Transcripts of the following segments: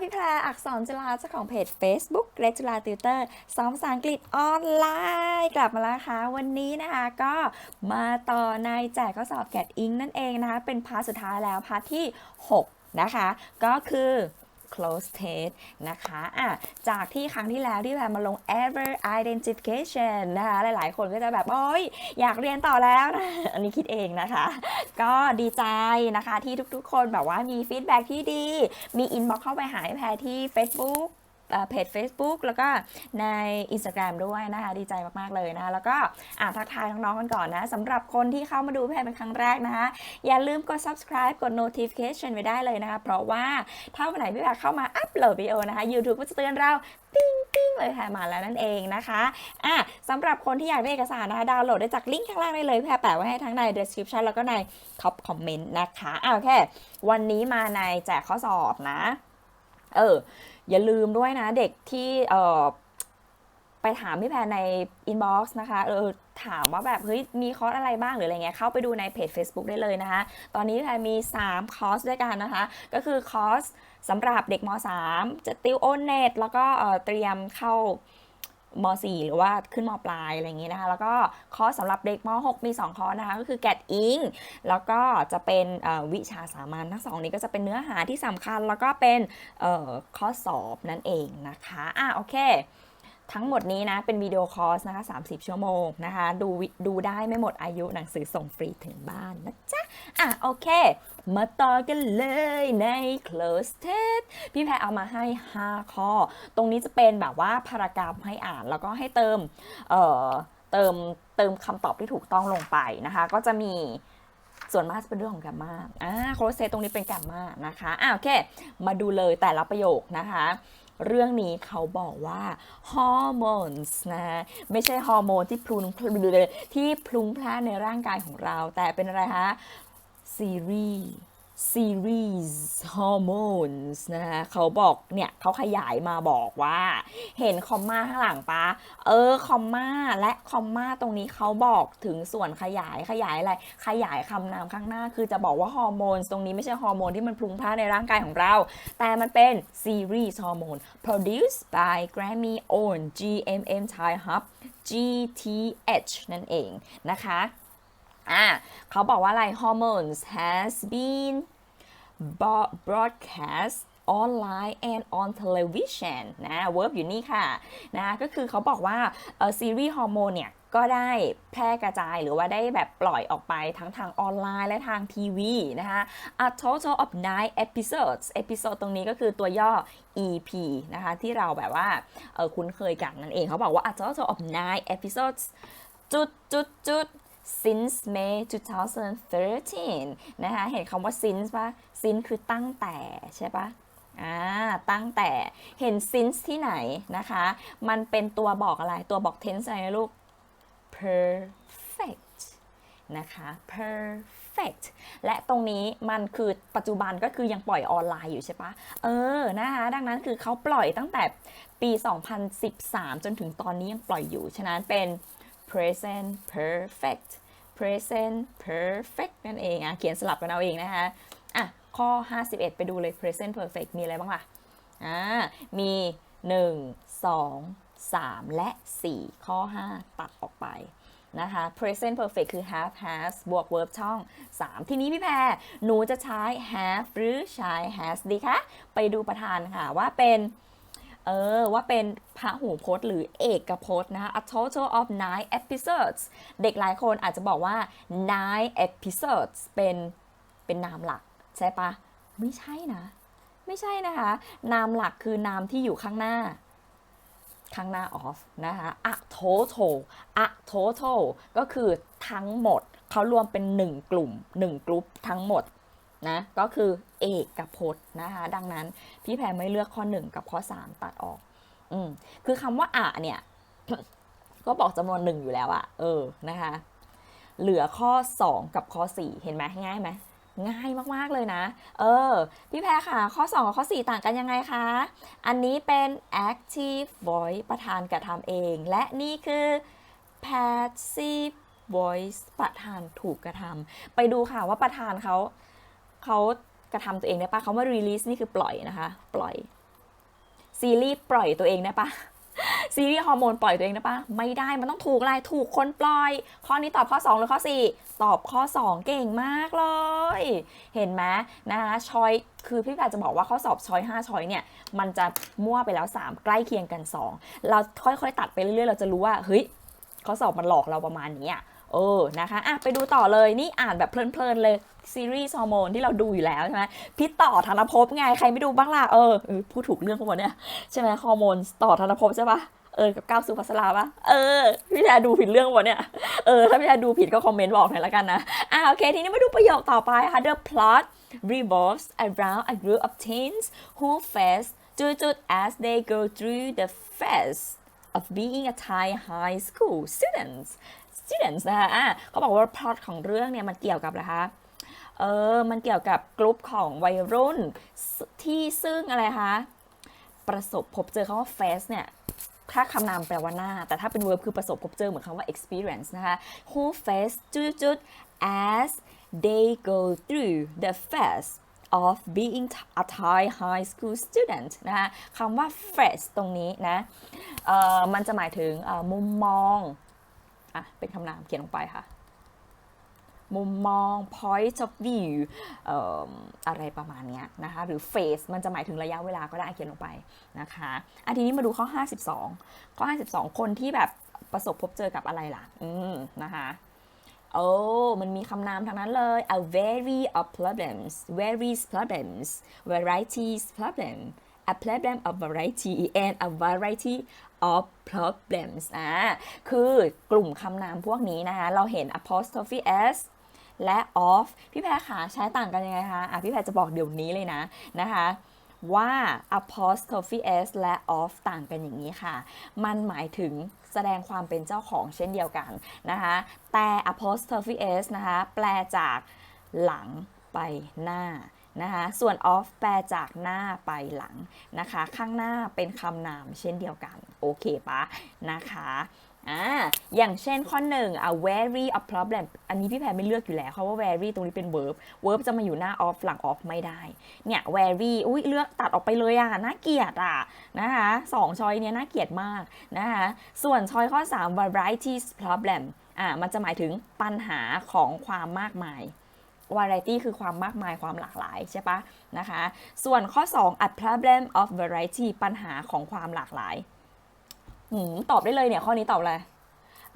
พี่แพรอักษรจุฬาเจ้าของเพจ Facebook เกรจุฬาติวเตอร์สอนภาษาอังกฤษออนไลน์ กลับมาแล้วค่ะ วันนี้นะคะก็มาต่อในแจกข้อสอบแกดอิงนั่นเองนะคะ เป็นพาร์ทสุดท้ายแล้วพาร์ทที่ 6 นะคะ ก็คือ close test นะคะอะจากที่ครั้งที่แล้วที่แพรมาลง ever identification นะคะ หลายๆ คนก็จะแบบโอ๊ยอยากเรียนต่อแล้วนะ อันนี้คิดเองนะคะ ก็ดีใจนะคะที่ทุกๆ คนแบบว่ามีฟีดแบ็ที่ดี มีอินบ็อกเข้าไปหาแพรที่ Facebook เพจ Facebook แล้วก็ใน Instagram ด้วยนะคะดีใจมากๆเลยนะคะแล้วก็อ่าทักทายน้องๆกันก่อนนะสำหรับคนที่เข้ามาดูแพรเป็นครั้งแรกนะคะ อย่าลืมกด subscribe กด notification ไว้ได้เลยนะคะ เพราะว่าถ้าวันไหนพี่แพรเข้ามาอัปโหลดวิดีโอนะคะ YouTube ก็จะเตือนเราปิ้งปิ้งเลยแพรมาแล้วนั่นเองนะคะอะสำหรับคนที่อยากได้เอกสารนะคะดาวน์โหลดได้จากลิงก์ข้างล่างได้เลยแพรแปะไว้ให้ทั้งใน description แล้วก็ใน top comment นะคะอะโอเค วันนี้มาในแจกข้อสอบนะ เออ อย่าลืมด้วยนะเด็กที่เออไปถามพี่แพรในอินบ็อกซ์นะคะเออถามว่าแบบเฮ้ยมีคอร์สอะไรบ้างหรืออะไรเงี้ยเข้าไปดูในเพจ Facebook ได้เลยนะคะ ตอนนี้พี่แพรมี 3 คอร์สด้วยกันนะคะ ก็คือคอร์สสำหรับเด็กม .3 จะติวโอนเน็ตแล้วก็เออเตรียมเข้า ม 4 หรือว่าขึ้นมปลายอะไรอย่างงี้นะคะ แล้วก็คอร์สสำหรับเด็กม 6 มี 2 คอร์สนะคะ ก็คือแกดอิงแล้วก็จะเป็นวิชาสามัญทั้งสองนี้ก็จะเป็นเนื้อหาที่สำคัญ แล้วก็เป็นคอ่อข้อสอบนั่นเองนะคะ อะโอเค ทั้งหมดนี้นะ เป็นวิดีโอคอร์สนะคะ 30 ชั่วโมงนะคะ ดูวิดูได้ไม่หมดอายุหนังสือส่งฟรีถึงบ้านนะจ๊ะ อะ โอเค มาต่อกันเลยใน close test พี่แพรเอามาให้ 5 ข้อ ตรงนี้จะเป็นแบบว่าพารากราฟให้อ่านแล้วก็ให้เติม เอ่อ เติมเติมคำตอบที่ถูกต้องลงไปนะคะ ก็จะมีส่วนมากจะเป็นเรื่องของแกรมมาอ่าโครเซตตรงนี้เป็นแกรมมานะคะอ่าโอเค มาดูเลยแต่ละประโยคนะคะ เรื่องนี้เขาบอกว่าฮอร์โมนส์นะไม่ใช่ฮอร์โมนที่พลุงที่พลุงพล่านในร่างกายของเรา แต่เป็นอะไรคะซีรีส์ ซีรีส์ฮอร์โมนส์นะคะเขาบอกเนี่ยเขาขยายมาบอกว่า เห็นคอมมาข้างหลังปะเออคอมมาและคอมมาตรงนี้เขาบอกถึงส่วนขยายขยายอะไร ขยายคำนามข้างหน้า คือจะบอกว่าฮอร์โมนตรงนี้ไม่ใช่ฮอร์โมนที่มันพลุงพล่านในร่างกายของเรา แต่มันเป็นซีรีส์ฮอร์โมน produced by Grammy own GMM Thai Hub GTH นั่นเองนะคะอะเขาบอกว่าอะไร hormones has been broadcast online and on television นะ verb อยู่นี่ค่ะ นะ ก็คือเขาบอกว่าซีรีส์ฮอร์โมนเนี่ย ก็ได้แพร่กระจายหรือว่าได้แบบปล่อยออกไปทั้งทางออนไลน์และทางทีวีนะคะ a total of nine episodes episode ตรงนี้ก็คือตัวย่อ EP นะคะ ที่เราแบบว่าคุ้นเคยกันนั่นเอง เขาบอกว่า a total of nine episodes จุดจุดจุด since May 2013 นะคะ เห็นคำว่า since ปะ since คือตั้งแต่ใช่ปะอ่าตั้งแต่เห็น since ที่ไหนนะคะ มันเป็นตัวบอกอะไรตัวบอก tense อะไรลูก perfect นะคะ perfect และตรงนี้มันคือปัจจุบันก็คือยังปล่อยออนไลน์อยู่ใช่ปะเออนะคะดังนั้นคือเขาปล่อยตั้งแต่ปี 2013 จนถึงตอนนี้ยังปล่อยอยู่ ฉะนั้นเป็น present perfect present perfect นั่นเองอะเขียนสลับกันเอาเองนะคะอะ ข้อ 51 ไปดูเลย present perfect มีอะไรบ้างล่ะอ่ามี 1 2 3 และ 4 ข้อ 5 ตัดออกไปนะคะ present perfect คือ have has บวก verb ช่อง 3 ทีนี้พี่แพรหนูจะใช้ have หรือใช้ has ดีคะ ไปดูประธานค่ะว่าเป็น เออ ว่าเป็นพระหูพจน์หรือเอกพจน์นะคะ a total of nine episodes เด็กหลายคนอาจจะบอกว่า nine episodes เป็น เป็นนามหลัก ใช่ปะไม่ใช่นะ ไม่ใช่นะคะ นามหลักคือนามที่อยู่ข้างหน้า ข้างหน้า of นะคะ a total a total ก็คือทั้งหมด เขารวมเป็น1กลุ่ม1กลุ่มทั้งหมดนะ ก็คือเอกกับพจน์นะคะ ดังนั้นพี่แพรไม่เลือกข้อ 1 กับข้อ 3 ตัดออก อืมคือคำว่าอะเนี่ย ก็บอกจำนวนหนึ่งอยู่แล้วอะเออนะคะ เหลือข้อ 2 กับข้อ 4 เห็นไหมง่ายไหม ง่ายมากๆเลยนะ เออ พี่แพรค่ะ ข้อ 2 กับข้อ 4 ต่างกันยังไงคะ อันนี้เป็น active voice ประธานกระทำเอง และนี่คือ passive voice ประธานถูกกระทำไปดูค่ะว่าประธานเขาเขากระทำตัวเองได้ปะเขาว่า release นี่คือปล่อยนะคะ ปล่อย ซีรีส์ปล่อยตัวเองได้ปะ ซีรีส์ฮอร์โมนปล่อยตัวเองนะปะไม่ได้มันต้องถูกอะไรถูกคนปล่อย ข้อนี้ตอบข้อ 2 หรือข้อ 4 ตอบข้อ 2 เก่งมากเลย เห็นไหมนะคะชอยคือพี่แพรจะบอกว่าข้อสอบชอย5ชอยเนี่ยมันจะมั่วไปแล้ว 3 ใกล้เคียงกัน 2 เราค่อยๆ ตัดไปเรื่อยๆ เราจะรู้ว่าเฮ้ยข้อสอบมันหลอกเราประมาณนี้อะ เออนะคะอะไปดูต่อเลยนี่อ่านแบบเพลินๆเลยซีรีส์ฮอร์โมนที่เราดูอยู่แล้วใช่ไหมพี่ต่อธนภพไงใครไม่ดูบ้างล่ะเออพูดถูกเรื่องพวกเนี่ยใช่ไหมฮอร์โมนต่อธนภพใช่ปะเออกับก้าวสุภัสราปะเออพี่แทดูผิดเรื่องหมดเนี่ยเออถ้าพี่แทดูผิดก็คอมเมนต์บอกหน่อยละกันนะอะโอเค ทีนี้มาดูประโยคต่อไปค่ะ The plot revolves around a group of teens who face จุดๆ as they go through the phase of being a Thai high school students students นะคะอะเขาบอกว่า plot ของเรื่องเนี่ยมันเกี่ยวกับอะไรคะเออมันเกี่ยวกับกลุ่มของวัยรุ่นที่ซึ่งอะไรคะประสบพบเจอคำว่า face เนี่ยถ้าคำนามแปลว่าหน้า แต่ถ้าเป็น verb คือประสบพบเจอเหมือนคำว่า experience นะคะ who face จุดๆ as they go through the phase of being a Thai high school student นะคะคำว่า phase ตรงนี้นะเออมันจะหมายถึงมุมมอง อะเป็นคำนามเขียนลงไปค่ะ มุมมอง point of view อออะไรประมาณนี้นะคะ หรือ phase มันจะหมายถึงระยะเวลาก็ได้เขียนลงไปนะคะอันทีนี้มาดูข้อ 52 ข้อ 52 คนที่แบบประสบพบเจอกับอะไรล่ะ อืมนะคะโอ้มันมีคำนามทั้งนั้นเลย a vary of problems varies problems varieties problem a problem of variety and a variety of problems อ่าคือกลุ่มคำนามพวกนี้นะคะ เราเห็น apostrophe s และ of พี่แพรขาใช้ต่างกันยังไงคะอะพี่แพรจะบอกเดี๋ยวนี้เลยนะนะคะว่า apostrophe s และ of ต่างกันอย่างนี้ค่ะ มันหมายถึงแสดงความเป็นเจ้าของเช่นเดียวกันนะคะ แต่ apostrophe s นะคะ แปลจากหลังไปหน้า นะคะส่วน off แปลจากหน้าไปหลังนะคะ ข้างหน้าเป็นคำนามเช่นเดียวกัน โอเคปะนะคะอ่าอย่างเช่นข้อหนึ่งอะ vary a problem อันนี้พี่แพรไม่เลือกอยู่แล้วเพราะว่า vary ตรงนี้เป็น verb verb จะมาอยู่หน้า off หลัง off ไม่ได้ เนี่ย vary อุ้ยเลือกตัดออกไปเลยอะน่าเกลียดอะนะคะสองช้อยเนี้ยน่าเกลียดมากนะคะส่วนช้อยข้อ 3 varieties problem อ่ามันจะหมายถึงปัญหาของความมากมาย variety คือความมากมายความหลากหลายใช่ปะนะคะ ส่วนข้อ 2 a problem of variety ปัญหาของความหลากหลายหืมตอบได้เลยเนี่ย ข้อนี้ตอบอะไร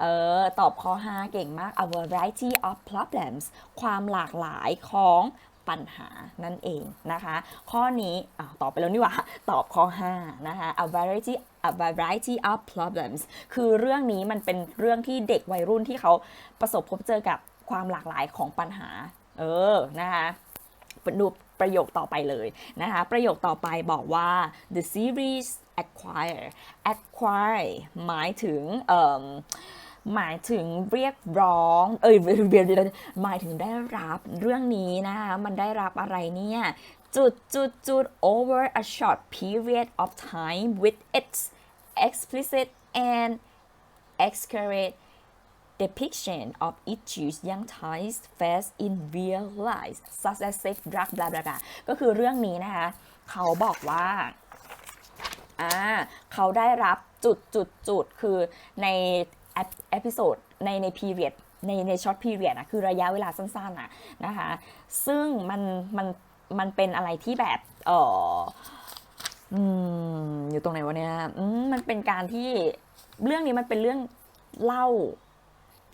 เออ ตอบข้อ 5 เก่งมาก a variety of problems ความหลากหลายของปัญหานั่นเองนะคะ ข้อนี้อตอบไปแล้วนี่หว่า ตอบข้อ 5 นะคะ a variety a variety of problems คือเรื่องนี้มันเป็นเรื่องที่เด็กวัยรุ่นที่เขาประสบพบเจอกับความหลากหลายของปัญหา เออ นะคะดูประโยคต่อไปเลยนะคะ ประโยคต่อไปบอกว่า the series acquire acquire หมายถึงเอ่อหมายถึงเรียกร้อง เอ้ยหมายถึงได้รับเรื่องนี้นะคะมันได้รับอะไรเนี่ย จุดจุดจุด over a short period of time with its explicit and exaggerate depiction of issues young Thais face in real life such as sex drug blah blah blah ก็คือเรื่องนี้นะคะ เขาบอกว่าอ่าเขาได้รับจุดจุดจุดคือในเอพิโซดในในพีเรียดในในช็อตพีเรียดอะคือระยะเวลาสั้นๆอะนะคะ ซึ่งมันมันมันเป็นอะไรที่แบบเอออือยู่ตรงไหนวะเนี่ยมันเป็นการที่เรื่องนี้มันเป็นเรื่องเล่า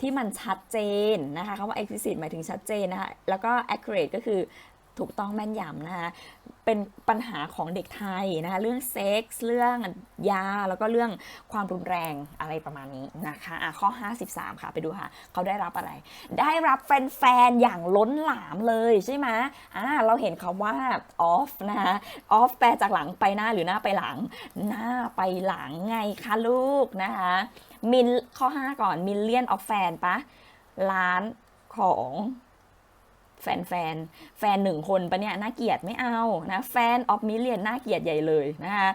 ที่มันชัดเจนนะคะคำว่า explicit หมายถึงชัดเจนนะคะ แล้วก็ accurate ก็คือถูกต้องแม่นยำนะคะ เป็นปัญหาของเด็กไทยนะคะเรื่องเซ็กส์เรื่องยา แล้วก็เรื่องความรุนแรงอะไรประมาณนี้นะคะอะข้อ 53 ค่ะไปดูค่ะ เขาได้รับอะไร ได้รับแฟนๆอย่างล้นหลามเลยใช่ไหมอ่าเราเห็นคำว่า off นะคะ off แปลจากหลังไปหน้าหรือหน้าไปหลัง หน้าไปหลังไงคะลูกนะคะมิลข้อ 5 ก่อน million of fan ปะล้านของ แฟนแฟนแฟนหนึ่งคนปะเนี่ยน่าเกลียดไม่เอานะแฟนออฟมิเลียนน่าเกลียดใหญ่เลยนะคะ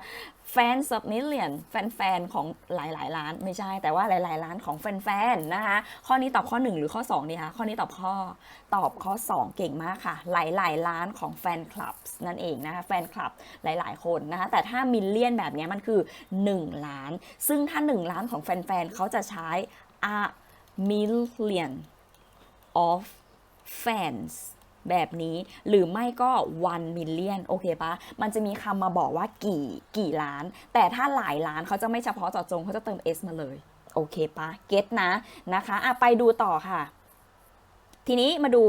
แฟนซับมิเลียนแฟนๆของหลายๆล้านไม่ใช่แต่ว่าหลายๆล้านของแฟนๆนะคะข้อนี้ตอบข้อ 1 หรือข้อ2ดีคะข้อนี้ตอบข้อตอบข้อ 2 เก่งมากค่ะ หลายๆล้านของแฟนคลับนั่นเองนะคะแฟนคลับหลายๆคนนะคะแต่ถ้ามิลเลียนแบบนี้มันคือ 1 ล้าน ซึ่งถ้า 1 ล้านของแฟนๆเขาจะใช้ a million of fans แบบนี้หรือไม่ก็ 1 million โอเคปะมันจะมีคำมาบอกว่ากี่กี่ล้าน แต่ถ้าหลายล้านเขาจะไม่เฉพาะเจาะจงเขาจะเติม s มาเลย โอเคปะเก็ตนะนะคะอะไปดูต่อค่ะ ทีนี้มาดู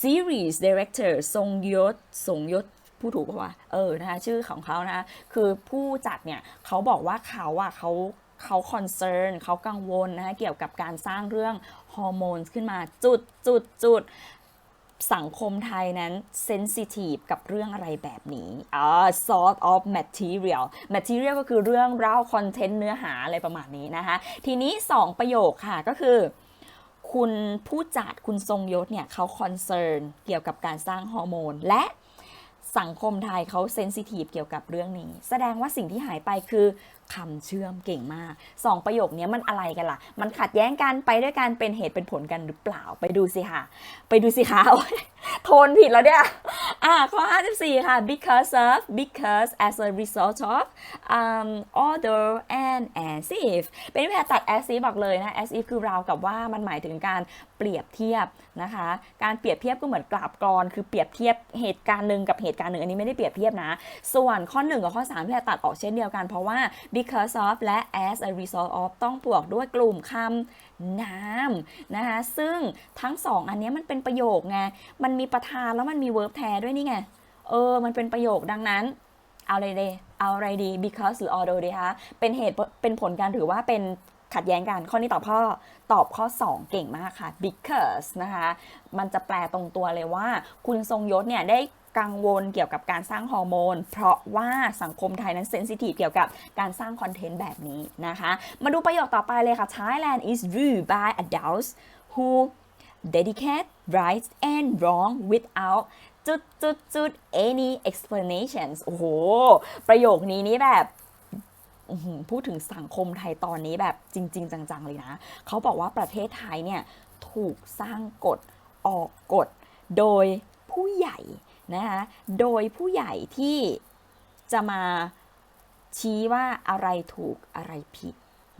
series director ทรงยศทรงยศผู้ถูกปะวะเออนะคะชื่อของเขานะ คือผู้จัดเนี่ยเขาบอกว่าเขาอะเขา เขาคอนเซิร์นเขากังวลนะคะเกี่ยวกับการสร้างเรื่องฮอร์โมนขึ้นมาจุดจุดจุดสังคมไทยนั้นเซนซิทีฟกับเรื่องอะไรแบบนี้อ่า sort of material material ก็คือเรื่องเล่าคอนเทนต์เนื้อหาอะไรประมาณนี้นะคะ ทีนี้ 2 ประโยคค่ะก็คือ คุณผู้จัดคุณทรงยศเนี่ยเขาคอนเซิร์นเกี่ยวกับการสร้างฮอร์โมน และสังคมไทยเขาเซนซิทีฟเกี่ยวกับเรื่องนี้ แสดงว่าสิ่งที่หายไปคือ คำเชื่อมเก่งมากสองประโยคนี้มันอะไรกันล่ะ มันขัดแย้งกันไปด้วยกันเป็นเหตุเป็นผลกันหรือเปล่าไปดูสิค่ะ ไปดูสิคะโทนผิดแล้วเนี่ยอะข้อ 54 ค่ะ because of because as a result of um order and as if เป็นวิธีตัด as if บอกเลยนะ as if คือราวกับว่ามันหมายถึงการเปรียบเทียบ นะคะ การเปรียบเทียบก็เหมือนกราบกรอน คือเปรียบเทียบเหตุการณ์หนึ่งกับเหตุการณ์หนึ่งอันนี้ไม่ได้เปรียบเทียบนะ ส่วนข้อ 1 กับข้อ 3 ที่จะตัดออกเช่นเดียวกัน เพราะว่า because of และ as a result of ต้องบวกด้วยกลุ่มคำนามนะคะ ซึ่งทั้งสองอันนี้มันเป็นประโยคไง มันมีประธานแล้วมันมี verb แทนด้วยนี่ไง เออ มันเป็นประโยคดังนั้นเอาอะไรดี เอาอะไรดี because หรือ although ดีคะ เป็นเหตุ เป็นผลการถือว่าเป็น ขัดแย้งกัน ข้อนี้ตอบข้อตอบข้อ 2 เก่งมากค่ะ because นะคะ มันจะแปลตรงตัวเลยว่า คุณทรงยศเนี่ยได้กังวลเกี่ยวกับการสร้างฮอร์โมน เพราะว่าสังคมไทยนั้นเซนซิทีฟเกี่ยวกับการสร้างคอนเทนต์แบบนี้นะคะ มาดูประโยคต่อไปเลยค่ะ Thailand is ruled by adults who dedicate right and wrong without จุดจุดจุด any explanations โอ้โห ประโยคนี้นี่แบบ พูดถึงสังคมไทยตอนนี้แบบจริง ๆ จังๆเลยนะ เขาบอกว่าประเทศไทยเนี่ยถูกสร้างกฎออกกฎโดยผู้ใหญ่นะคะโดยผู้ใหญ่ที่จะมาชี้ว่าอะไรถูกอะไรผิด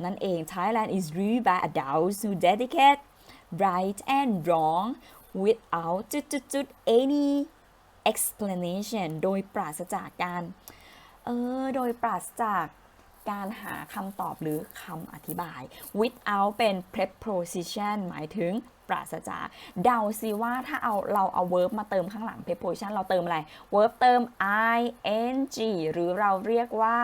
นั่นเอง Thailand is ruled by adults who dedicate right and wrong without จุดจุด any explanation โดยปราศจากการ เออ โดยปราศจาก การหาคำตอบหรือคำอธิบาย without เป็น preposition หมายถึงปราศจากเดาซิว่าถ้าเอาเราเอา verb มาเติมข้างหลัง preposition เราเติมอะไร verb เติม ing หรือเราเรียกว่า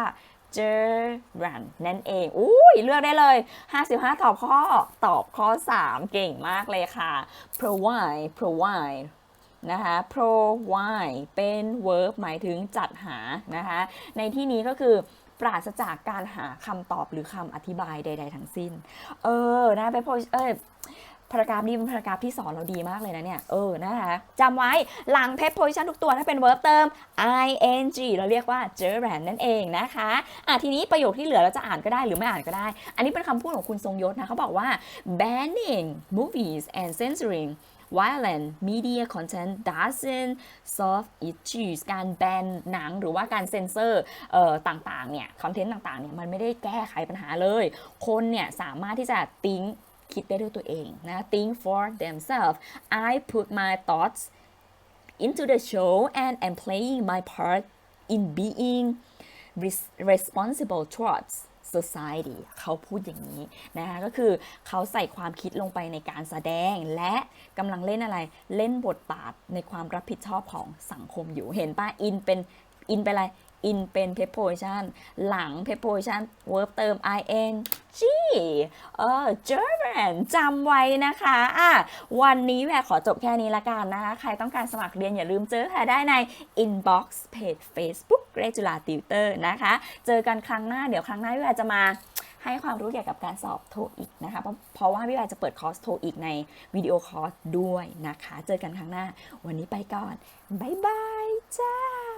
gerund นั่นเอง อุ้ยเลือกได้เลย 55 ตอบข้อ ตอบข้อ 3 เก่งมากเลยค่ะ provide provide นะคะ provide เป็น verb หมายถึงจัดหานะคะ ในที่นี้ก็คือ ปราศจากการหาคำตอบหรือคำอธิบายใด ๆ ทั้งสิ้น เออนะไปโพสเออพารากราฟนี้เป็นพารากราฟที่สอนเราดีมากเลยนะเนี่ย เออ นะคะจำไว้หลัง preposition ทุกตัวถ้าเป็น verb เติม ing เราเรียกว่า gerund นั่นเองนะคะอะทีนี้ประโยคที่เหลือเราจะอ่านก็ได้หรือไม่อ่านก็ได้ อันนี้เป็นคำพูดของคุณทรงยศนะเขาบอกว่า banning movies and censoring violent media content doesn't solve issues การแบนหนังหรือว่าการเซ็นเซอร์ต่างๆเนี่ยคอนเทนต์ต่างๆเนี่ยมันไม่ได้แก้ไขปัญหาเลย คนเนี่ยสามารถที่จะ think คิดได้ด้วยตัวเองนะ think for themselves I put my thoughts into the show and am playing my part in being responsible towards society เขาพูดอย่างนี้นะคะก็คือเขาใส่ความคิดลงไปในการแสดง และกำลังเล่นอะไรเล่นบทบาทในความรับผิดชอบของสังคมอยู่เห็นป่ะ in เป็นอินเป็นอะไรอินเป็น preposition หลัง preposition verb เติม ing เออ German จำไว้นะคะอะวันนี้แหวขอจบแค่นี้ละกันนะคะ ใครต้องการสมัครเรียนอย่าลืมเจอค่ะได้ใน inbox page Facebook เรจุฬาติวเตอร์นะคะ เจอกันครั้งหน้าเดี๋ยวครั้งหน้าแหวจะมาให้ความรู้เกี่ยวกับการสอบโทอีกนะคะ เพราะว่าพี่แบร์จะเปิดคอร์สโทอีกในวิดีโอคอร์สด้วยนะคะ เจอกันครั้งหน้า วันนี้ไปก่อน บ๊ายบายจ้า